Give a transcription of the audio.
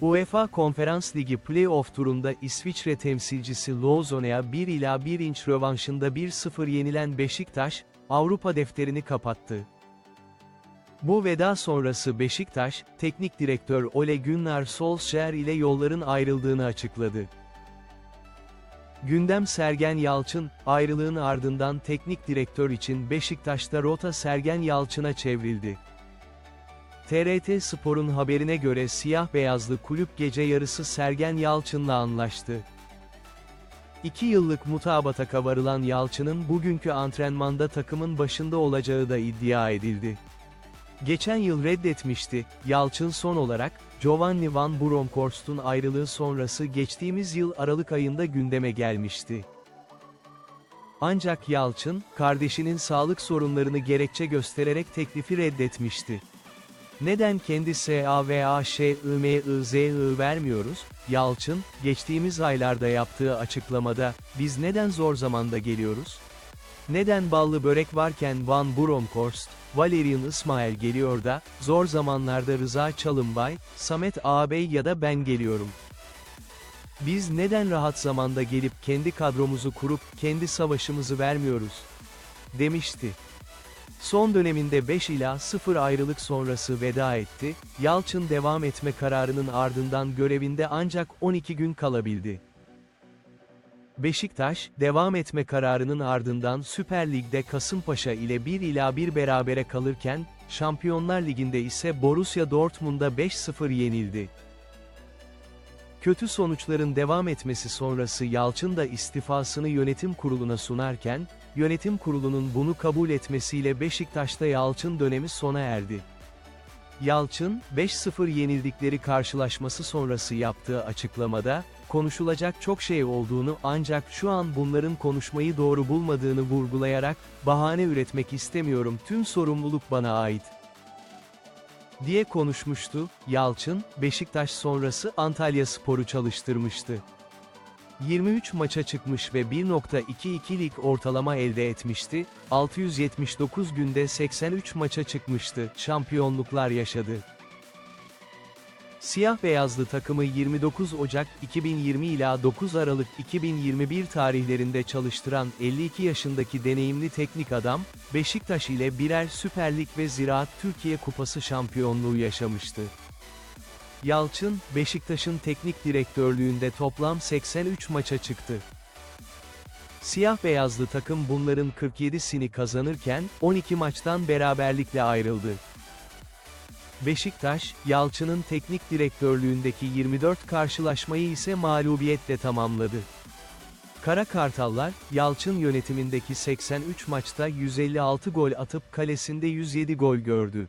UEFA Konferans Ligi Play-off turunda İsviçre temsilcisi Lausanne'a 1 ila 1 inç rövanşında 1-0 yenilen Beşiktaş, Avrupa defterini kapattı. Bu veda sonrası Beşiktaş, teknik direktör Ole Gunnar Solskjaer ile yolların ayrıldığını açıkladı. Gündem Sergen Yalçın, ayrılığın ardından teknik direktör için Beşiktaş'ta rota Sergen Yalçın'a çevrildi. TRT Spor'un haberine göre siyah beyazlı kulüp gece yarısı Sergen Yalçın'la anlaştı. İki yıllık mutabata varılan Yalçın'ın bugünkü antrenmanda takımın başında olacağı da iddia edildi. Geçen yıl reddetmişti, Yalçın son olarak, Giovanni Van Bronckhorst'un ayrılığı sonrası geçtiğimiz yıl Aralık ayında gündeme gelmişti. Ancak Yalçın, kardeşinin sağlık sorunlarını gerekçe göstererek teklifi reddetmişti. Neden kendi SAVAŞIMIZI vermiyoruz? Yalçın, geçtiğimiz aylarda yaptığı açıklamada, biz neden zor zamanda geliyoruz? Neden ballı börek varken Van Bronckhorst, Valerian İsmail geliyor da, zor zamanlarda Rıza Çalınbay, Samet Ağabey ya da ben geliyorum. Biz neden rahat zamanda gelip kendi kadromuzu kurup, kendi savaşımızı vermiyoruz? Demişti. Son döneminde 5 ila 0 ayrılık sonrası veda etti, Yalçın devam etme kararının ardından görevinde ancak 12 gün kalabildi. Beşiktaş, devam etme kararının ardından Süper Lig'de Kasımpaşa ile 1 ila 1 berabere kalırken, Şampiyonlar Ligi'nde ise Borussia Dortmund'a 5-0 yenildi. Kötü sonuçların devam etmesi sonrası Yalçın da istifasını yönetim kuruluna sunarken, yönetim kurulunun bunu kabul etmesiyle Beşiktaş'ta Yalçın dönemi sona erdi. Yalçın, 5-0 yenildikleri karşılaşması sonrası yaptığı açıklamada, konuşulacak çok şey olduğunu ancak şu an bunların konuşmayı doğru bulmadığını vurgulayarak, bahane üretmek istemiyorum tüm sorumluluk bana ait diye konuşmuştu. Yalçın, Beşiktaş sonrası Antalya Spor'u çalıştırmıştı. 23 maça çıkmış ve 1.22'lik ortalama elde etmişti, 679 günde 83 maça çıkmıştı, şampiyonluklar yaşadı. Siyah beyazlı takımı 29 Ocak 2020 ila 9 Aralık 2021 tarihlerinde çalıştıran 52 yaşındaki deneyimli teknik adam, Beşiktaş ile birer Süper Lig ve Ziraat Türkiye Kupası şampiyonluğu yaşamıştı. Yalçın, Beşiktaş'ın teknik direktörlüğünde toplam 83 maça çıktı. Siyah beyazlı takım bunların 47'sini kazanırken, 12 maçtan beraberlikle ayrıldı. Beşiktaş, Yalçın'ın teknik direktörlüğündeki 24 karşılaşmayı ise mağlubiyetle tamamladı. Kara Kartallar, Yalçın yönetimindeki 83 maçta 156 gol atıp kalesinde 107 gol gördü.